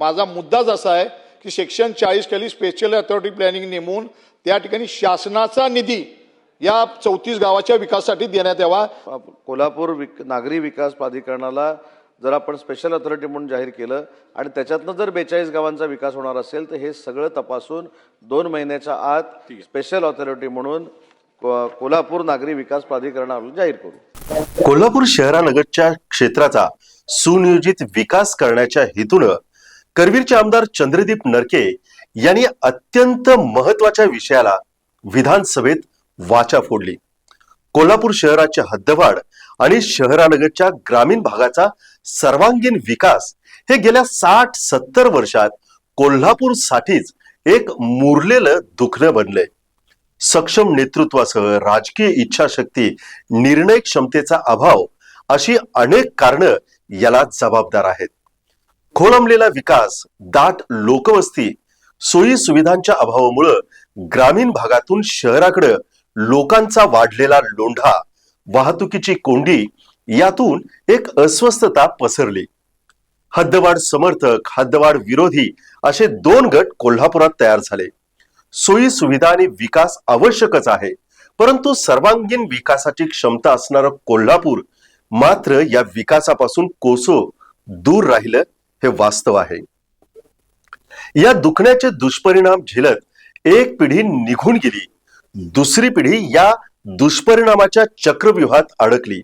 माझा मुद्दाच असा आहे की सेक्शन चाळीस खाली स्पेशल अथॉरिटी प्लॅनिंग नेमून त्या ठिकाणी शासनाचा निधी या चौतीस गावाच्या विकासासाठी देण्यात यावा. कोल्हापूर विक नागरी विकास प्राधिकरणाला जर आपण स्पेशल अथॉरिटी म्हणून जाहीर केलं आणि त्याच्यातनं जर बेचाळीस गावांचा विकास होणार असेल तर हे सगळं तपासून दोन महिन्याच्या आत स्पेशल अथॉरिटी म्हणून कोल्हापूर नागरी विकास प्राधिकरणाला जाहीर करू. कोल्हापूर शहरालगतच्या क्षेत्राचा सुनियोजित विकास करण्याच्या हेतूनं करवीरचे आमदार चंद्रदीप नरके यांनी अत्यंत महत्त्वाच्या विषयाला विधानसभेत वाचा फोडली. कोल्हापूर शहराच्या हद्दवाढ आणि शहरालगतच्या ग्रामीण भागाचा सर्वांगीण विकास हे गेल्या साठ सत्तर वर्षात कोल्हापूर साठीच एक मुरलेलं दुखणं बनलंय. सक्षम नेतृत्वासह राजकीय इच्छाशक्ती निर्णय क्षमतेचा अभाव अशी अनेक कारणं याला जबाबदार आहेत. खोळंबलेला विकास दाट लोकवस्ती सोयी सुविधांच्या अभावामुळं ग्रामीण भागातून शहराकडे लोकांचा वाढलेला लोंढा वाहतुकीची कोंडी यातून एक अस्वस्थता पसरली. हद्दवाढ समर्थक हद्दवाढ विरोधी असे दोन गट कोल्हापुरात तयार झाले. सोयी सुविधा आणि विकास आवश्यकच आहे परंतु सर्वांगीण विकासाची क्षमता असणारं कोल्हापूर मात्र या विकासापासून कोसो दूर राहिलं हे वास्तव आहे. या दुखण्याचे दुष्परिणाम झेलत एक पिढी निघून गेली. दुसरी पिढी या दुष्परिणामाच्या चक्रव्यूहात अडकली.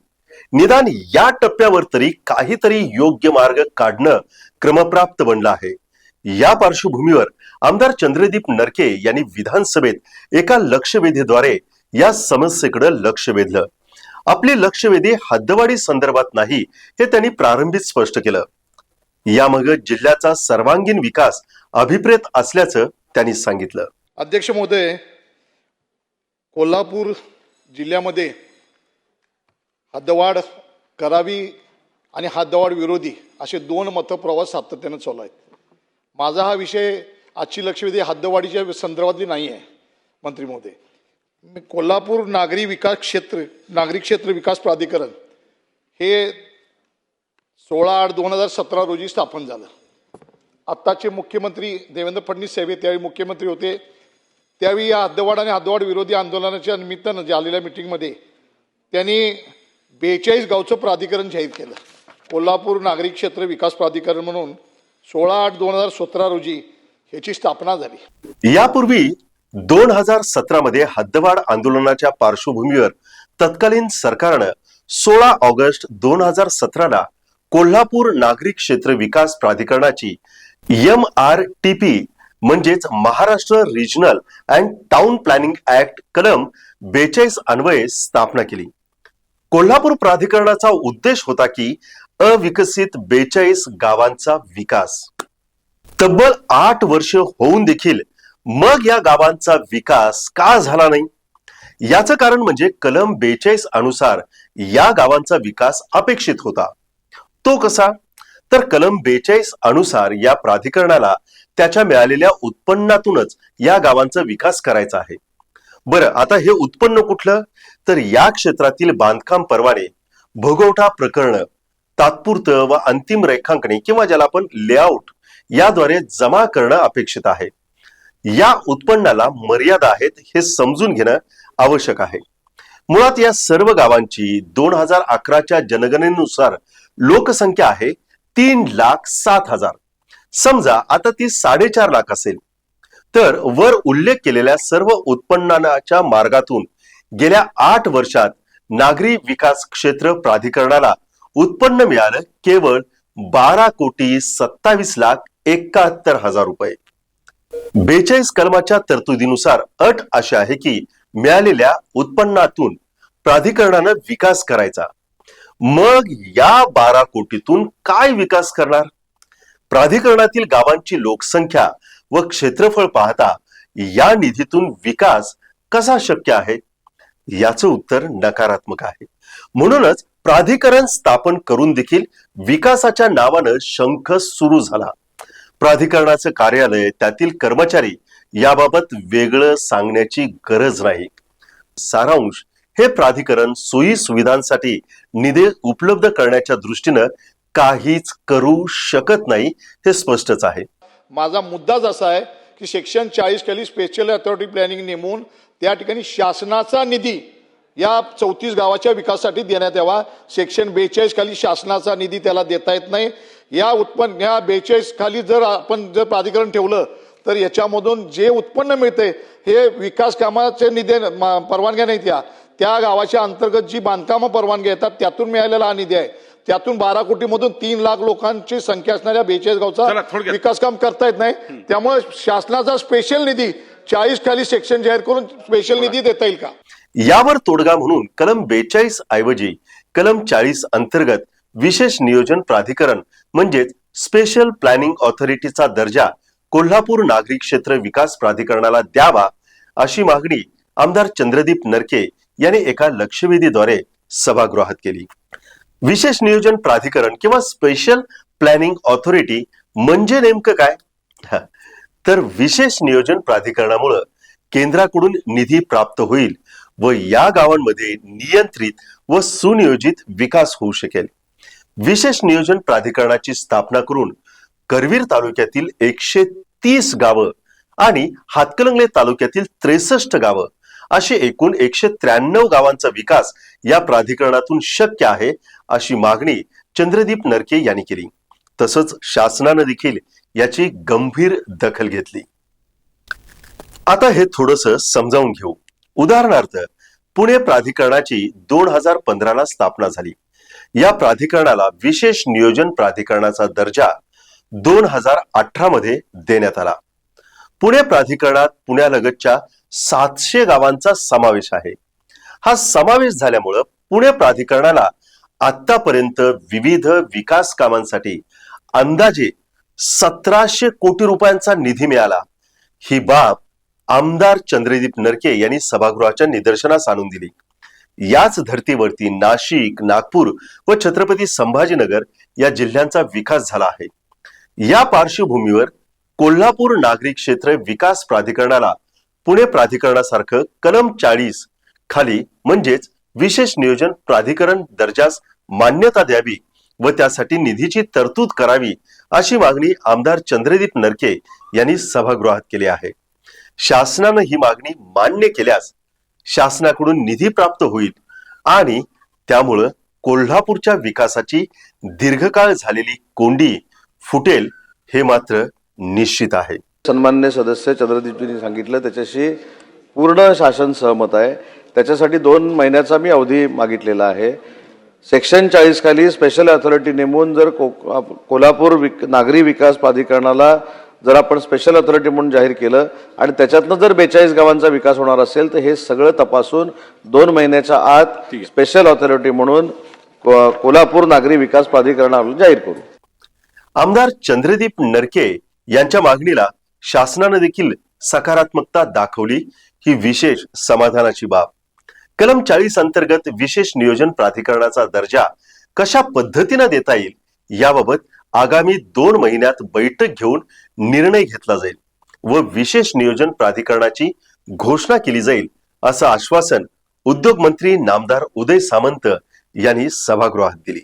निदान या टप्प्यावर तरी काहीतरी योग्य मार्ग काढणं क्रमप्राप्त बनलं आहे. या पार्श्वभूमीवर आमदार चंद्रदीप नरके यांनी विधानसभेत एका लक्षवेधीद्वारे या समस्येकडे लक्ष वेधलं. आपली लक्षवेधी हद्दवाढी संदर्भात नाही हे त्यांनी प्रारंभीच स्पष्ट केलं. यामागे जिल्ह्याचा सर्वांगीण विकास अभिप्रेत असल्याचं त्यांनी सांगितलं. अध्यक्ष महोदय कोल्हापूर जिल्ह्यामध्ये हद्दवाढ करावी आणि हद्दवाढ विरोधी असे दोन मतप्रवास सातत्यानं चालू आहेत. माझा हा विषय आजची लक्षवेधी हद्दवाढीच्या संदर्भातली नाही आहे मंत्री महोदय. कोल्हापूर नागरी विकास क्षेत्र नागरी क्षेत्र विकास प्राधिकरण हे सोळा आठ दोन हजार सतरा रोजी स्थापन झालं. आत्ताचे मुख्यमंत्री देवेंद्र फडणवीस साहेब हे त्यावेळी मुख्यमंत्री होते. त्यावेळी या हद्दवाड आणि हद्दवाड विरोधी आंदोलनाच्या निमित्तानं झालेल्या मिटिंगमध्ये त्यांनी बेचाळीस गावचं प्राधिकरण जाहीर केलं. कोल्हापूर नागरिक क्षेत्र विकास प्राधिकरण म्हणून सोळा आठ दोन हजार सतरा रोजी ह्याची स्थापना झाली. यापूर्वी दोन हजार सतरामध्ये हद्दवाड आंदोलनाच्या पार्श्वभूमीवर तत्कालीन सरकारनं सोळा ऑगस्ट दोन हजार सतराला कोल्हापूर नागरिक क्षेत्र विकास प्राधिकरणाची एम आर टी पी म्हणजेच Maharashtra regional and town planning act कलम बेचाळीस अन्वये स्थापना केली. कोल्हापूर प्राधिकरणाचा उद्देश होता की अविकसित बेचाळीस गावांचा विकास. तब्बल आठ वर्ष होऊन देखील मग या गावांचा विकास का झाला नाही? याचं कारण म्हणजे कलम बेचाळीस अनुसार या गावांचा विकास अपेक्षित होता. तो कसा? तर कलम बेचाळीस अनुसार या प्राधिकरणाला त्याच्या मिळालेल्या उत्पन्नातूनच या गावांचा विकास करायचा आहे. बरं आता हे उत्पन्न कुठलं? तर या क्षेत्रातील बांधकाम परवाने भोगवटा प्रकरण तात्पुरतं व अंतिम रेखांकने किंवा ज्याला आपण लेआउट याद्वारे जमा करणं अपेक्षित आहे. या उत्पन्नाला मर्यादा आहेत हे समजून घेणं आवश्यक आहे. मुळात या सर्व गावांची दोन हजार अकराच्या जनगणनेनुसार लोकसंख्या आहे तीन लाख सात हजार. समजा आता ती साडेचार लाख असेल. तर वर उल्लेख केलेल्या सर्व उत्पन्नाच्या मार्गातून गेल्या आठ वर्षात नागरी विकास क्षेत्र प्राधिकरणाला उत्पन्न मिळालं केवळ बारा कोटी सत्तावीस लाख एकाहत्तर हजार रुपये. बेचाळीस कलमाच्या तरतुदीनुसार अट अशी आहे की मिळालेल्या उत्पन्नातून प्राधिकरणानं विकास करायचा. मग या बारा कोटीतून काय विकास करणार? प्राधिकरणातील गावांची लोकसंख्या व क्षेत्रफळ पाहता या निधीतून विकास कसा शक्य आहे? याचं उत्तर नकारात्मक आहे. म्हणूनच प्राधिकरण स्थापन करून देखील विकासाच्या नावानं शंख सुरू झाला. प्राधिकरणाचं कार्यालय त्यातील कर्मचारी याबाबत वेगळं सांगण्याची गरज नाही. सारांश हे प्राधिकरण सोयी सुविधांसाठी निधी उपलब्ध करण्याच्या दृष्टीनं काहीच करू शकत नाही हे स्पष्टच आहे. माझा मुद्दाच असा आहे की सेक्शन चाळीस खाली स्पेशल अथॉरिटी प्लॅनिंग नेमून त्या ठिकाणी शासनाचा निधी या चौतीस गावाच्या विकासासाठी देण्यात यावा. सेक्शन बेचाळीस खाली शासनाचा निधी त्याला देता येत नाही. या उत्पन्न या बेचाळीस खाली जर आपण जर प्राधिकरण ठेवलं तर याच्यामधून जे उत्पन्न मिळते हे विकास कामाचे निधी परवानग्या नाहीत या. त्या गावाच्या अंतर्गत जी बांधकामं परवानगी येतात त्यातून मिळालेला हा निधी आहे. त्यातून बारा कोटीमधून तीन लाख लोकांची संख्या असणाऱ्या बेचाळीस गावचा. विकास काम करता येत नाही. त्यामुळे शासनाचा स्पेशल निधी चाळीस खाली सेक्शन जाहीर करून स्पेशल निधी देता येईल का? यावर तोडगा म्हणून कलम बेचाळीस ऐवजी कलम चाळीस अंतर्गत विशेष नियोजन प्राधिकरण म्हणजेच स्पेशल प्लॅनिंग ऑथॉरिटीचा दर्जा कोल्हापूर नागरी क्षेत्र विकास प्राधिकरणाला द्यावा अशी मागणी आमदार चंद्रदीप नरके यांनी एका लक्षवेधीद्वारे सभागृहात केली. विशेष नियोजन प्राधिकरण किंवा स्पेशल प्लॅनिंग ऑथॉरिटी म्हणजे नेमकं काय? तर विशेष नियोजन प्राधिकरणामुळं केंद्राकडून निधी प्राप्त होईल व या गावांमध्ये नियंत्रित व सुनियोजित विकास होऊ शकेल. विशेष नियोजन प्राधिकरणाची स्थापना करून करवीर तालुक्यातील एकशे तीस गावं आणि हातकलंगले तालुक्यातील त्रेसष्ट गावं. असे एकूण एकशे त्र्याण्णव गावांचा विकास या प्राधिकरणातून शक्य आहे अशी मागणी चंद्रदीप नरके यांनी केली. तसंच शासनानं देखील याची गंभीर दखल घेतली. आता हे थोडस समजावून घेऊ. उदाहरणार्थ पुणे प्राधिकरणाची दोन हजार पंधराला स्थापना झाली. या प्राधिकरणाला विशेष नियोजन प्राधिकरणाचा दर्जा दोन हजार अठरा मध्ये देण्यात आला. पुणे प्राधिकरणात पुण्यालगतच्या सातशे गावांचा समावेश आहे. हा समावेश झाल्यामुळं पुणे प्राधिकरणाला आतापर्यंत विविध विकास कामांसाठी अंदाजे सतराशे कोटी रुपयांचा निधी मिळाला. ही बाब आमदार चंद्रदीप नरके यांनी सभागृहाच्या निदर्शनास आणून दिली. याच धर्तीवरती नाशिक नागपूर व छत्रपती संभाजीनगर या जिल्ह्यांचा विकास झाला आहे. या पार्श्वभूमीवर कोल्हापूर नागरी क्षेत्र विकास प्राधिकरणाला पुणे प्राधिकरणासारखं कलम चाळीस खाली म्हणजेच विशेष नियोजन प्राधिकरण दर्जास मान्यता द्यावी व त्यासाठी निधीची तरतूद करावी अशी मागणी आमदार चंद्रदीप नरके यांनी सभागृहात केली आहे. शासनानं ही मागणी मान्य केल्यास शासनाकडून निधी प्राप्त होईल आणि त्यामुळं कोल्हापूरच्या विकासाची दीर्घकाळ झालेली कोंडी फुटेल हे मात्र निश्चित आहे. सन्मान्य सदस्य चंद्रदीपजींनी सांगितलं त्याच्याशी पूर्ण शासन सहमत आहे. त्याच्यासाठी दोन महिन्याचा मी अवधी मागितलेला आहे. सेक्शन चाळीस खाली स्पेशल अथॉरिटी नेमून जर को कोल्हापूर विक नागरी विकास प्राधिकरणाला जर आपण स्पेशल अथॉरिटी म्हणून जाहीर केलं आणि त्याच्यातनं जर बेचाळीस गावांचा विकास होणार असेल तर हे सगळं तपासून दोन महिन्याच्या आत स्पेशल अथॉरिटी म्हणून को- कोल्हापूर नागरी विकास प्राधिकरणाला जाहीर करू. आमदार चंद्रदीप नरके यांच्या मागणीला शासनानं देखील सकारात्मकता दाखवली ही विशेष समाधानाची बाब. कलम चाळीस अंतर्गत विशेष नियोजन प्राधिकरणाचा दर्जा कशा पद्धतीनं देता येईल याबाबत आगामी दोन महिन्यात बैठक घेऊन निर्णय घेतला जाईल व विशेष नियोजन प्राधिकरणाची घोषणा केली जाईल असं आश्वासन उद्योग मंत्री नामदार उदय सामंत यांनी सभागृहात दिली.